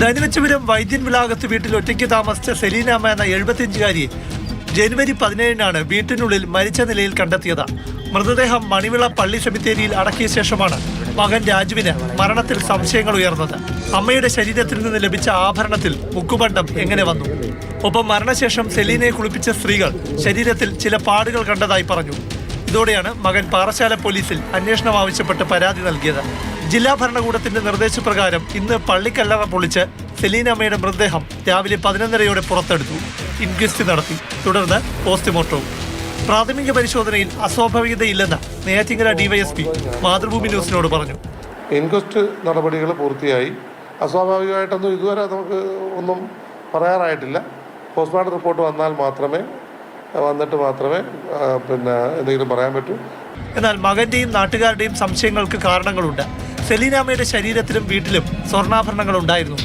ധനുവച്ചപുരം വൈദ്യൻ വിളാകത്ത് വീട്ടിൽ ഒറ്റയ്ക്ക് താമസിച്ച സെലീനാമ്മ എന്ന എഴുപത്തിയഞ്ചുകാരി ജനുവരി പതിനേഴിനാണ് വീട്ടിനുള്ളിൽ മരിച്ച നിലയിൽ കണ്ടെത്തിയത്. മൃതദേഹം മണിവിള പള്ളി സെമിത്തേരിയിൽ അടക്കിയ ശേഷമാണ് മകൻ രാജുവിന് മരണത്തിൽ സംശയങ്ങൾ ഉയർന്നത്. അമ്മയുടെ ശരീരത്തിൽ നിന്ന് ലഭിച്ച ആഭരണത്തിൽ മുക്കുബണ്ഡം എങ്ങനെ വന്നു? ഒപ്പം മരണശേഷം സെലീനയെ കുളിപ്പിച്ച സ്ത്രീകൾ ശരീരത്തിൽ ചില പാടുകൾ കണ്ടതായി പറഞ്ഞു. ഇതോടെയാണ് മകൻ പാറശാല പോലീസിൽ അന്വേഷണം ആവശ്യപ്പെട്ട് പരാതി നൽകിയത്. ജില്ലാ ഭരണകൂടത്തിന്റെ നിർദ്ദേശപ്രകാരം ഇന്ന് പള്ളിക്കല്ലറ പൊളിച്ച് സെലീനമ്മയുടെ മൃതദേഹം രാവിലെ പതിനൊന്നരയോടെ പുറത്തെടുത്തു. ഇൻക്വസ്റ്റ് നടത്തി. തുടർന്ന് പോസ്റ്റ്മോർട്ടവും. പ്രാഥമിക പരിശോധനയിൽ അസ്വാഭാവികതയില്ലെന്ന് നെയ്യാറ്റിങ്കര ഡിവൈഎസ്പി മാതൃഭൂമി ന്യൂസിനോട് പറഞ്ഞു. ഇൻക്വസ്റ്റ് നടപടികൾ പൂർത്തിയായി. അസ്വാഭാവികമായിട്ടൊന്നും ഇതുവരെ നമുക്ക് ഒന്നും പറയാറായിട്ടില്ല. പോസ്റ്റ്മോർട്ടം റിപ്പോർട്ട് വന്നാൽ മാത്രമേ വന്നിട്ട് മാത്രമേ പിന്നെ എന്തെങ്കിലും പറയാൻ പറ്റൂ. എന്നാൽ മകന്റെയും നാട്ടുകാരുടെയും സംശയങ്ങൾക്ക് കാരണങ്ങളുണ്ട്. സെലീനാമയുടെ ശരീരത്തിലും വീട്ടിലും സ്വർണാഭരണങ്ങൾ ഉണ്ടായിരുന്നു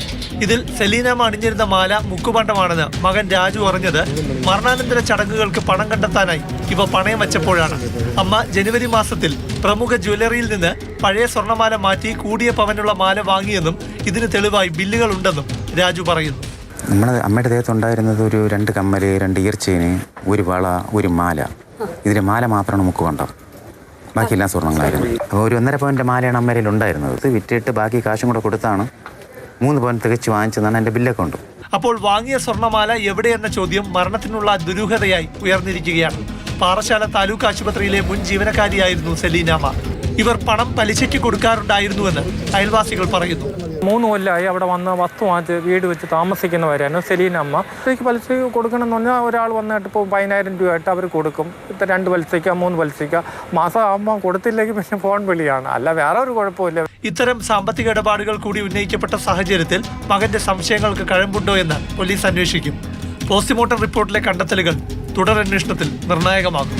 ഇതിൽ സെലീനാമ്മ അണിഞ്ഞിരുന്ന മാല മുക്കുപണ്ടമാണെന്ന് മകൻ രാജു അറിഞ്ഞത് മരണാനന്തര ചടങ്ങുകൾക്ക് പണം കണ്ടെത്താനായി. ഇവ പണയം വെച്ചപ്പോഴാണ്. അമ്മ ജനുവരി മാസത്തിൽ പ്രമുഖ ജ്വല്ലറിയിൽ നിന്ന് പഴയ സ്വർണമാല മാറ്റി കൂടിയ പവനുള്ള മാല വാങ്ങിയെന്നും ഇതിന് തെളിവായി ബില്ലുകൾ ഉണ്ടെന്നും രാജു പറയുന്നു. നമ്മുടെ അമ്മയുടെ ദേഹത്തുണ്ടായിരുന്നത് ഒരു രണ്ട് കമ്മൽ രണ്ട് ഈർച്ചേന് ഒരു വള ഒരു മാല. ഇതിന് മാല മാത്രമാണ് മുക്ക് ബാക്കി ബാക്കിയെല്ലാം സ്വർണങ്ങളായിരുന്നു അപ്പോൾ ഒരു ഒന്നര പവന്റെ മാലയാണ് അമ്മയിൽ ഉണ്ടായിരുന്നത്. ഇത് വിറ്റിട്ട് ബാക്കി കാശും കൂടെ കൊടുത്താണ് മൂന്ന് പവൻ തികച്ച് വാങ്ങിച്ചതാണ് എന്റെ ബില്ലൊക്കെ ഉണ്ട് അപ്പോൾ വാങ്ങിയ സ്വർണമാല എവിടെയെന്ന ചോദ്യം മരണത്തിനുള്ള ദുരൂഹതയായി ഉയർന്നിരിക്കുകയാണ്. പാറശാല താലൂക്ക് ആശുപത്രിയിലെ മുൻ ജീവനക്കാരിയായിരുന്നു സെലീനാമ ഇവർ പണം പലിശയ്ക്ക് കൊടുക്കാറുണ്ടായിരുന്നുവെന്ന് അയൽവാസികൾ പറയുന്നു. മൂന്ന് കൊല്ലമായി അവിടെ വന്ന് വസ്തു വാങ്ങിച്ച് വീട് വെച്ച് താമസിക്കുന്നവരാണ് സെലീന അമ്മ. പലിശയ്ക്ക് പലിശ കൊടുക്കണം എന്ന് പറഞ്ഞാൽ ഒരാൾ വന്നിട്ട് ഇപ്പോൾ പതിനായിരം രൂപയായിട്ട് അവർ കൊടുക്കും. ഇത്ര രണ്ട് പലിശയ്ക്ക മൂന്ന് പലിശയ്ക്ക. മാസം ആകുമ്പോൾ കൊടുത്തില്ലെങ്കിൽ പിന്നെ ഫോൺ വിളിയാണ്. അല്ല വേറെ ഒരു കുഴപ്പമില്ല. ഇത്തരം സാമ്പത്തിക ഇടപാടുകൾ കൂടി ഉന്നയിക്കപ്പെട്ട സാഹചര്യത്തിൽ മകന്റെ സംശയങ്ങൾക്ക് കഴമ്പുണ്ടോ എന്ന് പോലീസ് അന്വേഷിക്കും. പോസ്റ്റ്മോർട്ടം റിപ്പോർട്ടിലെ കണ്ടെത്തലുകൾ തുടരന്വേഷണത്തിൽ നിർണായകമാകും.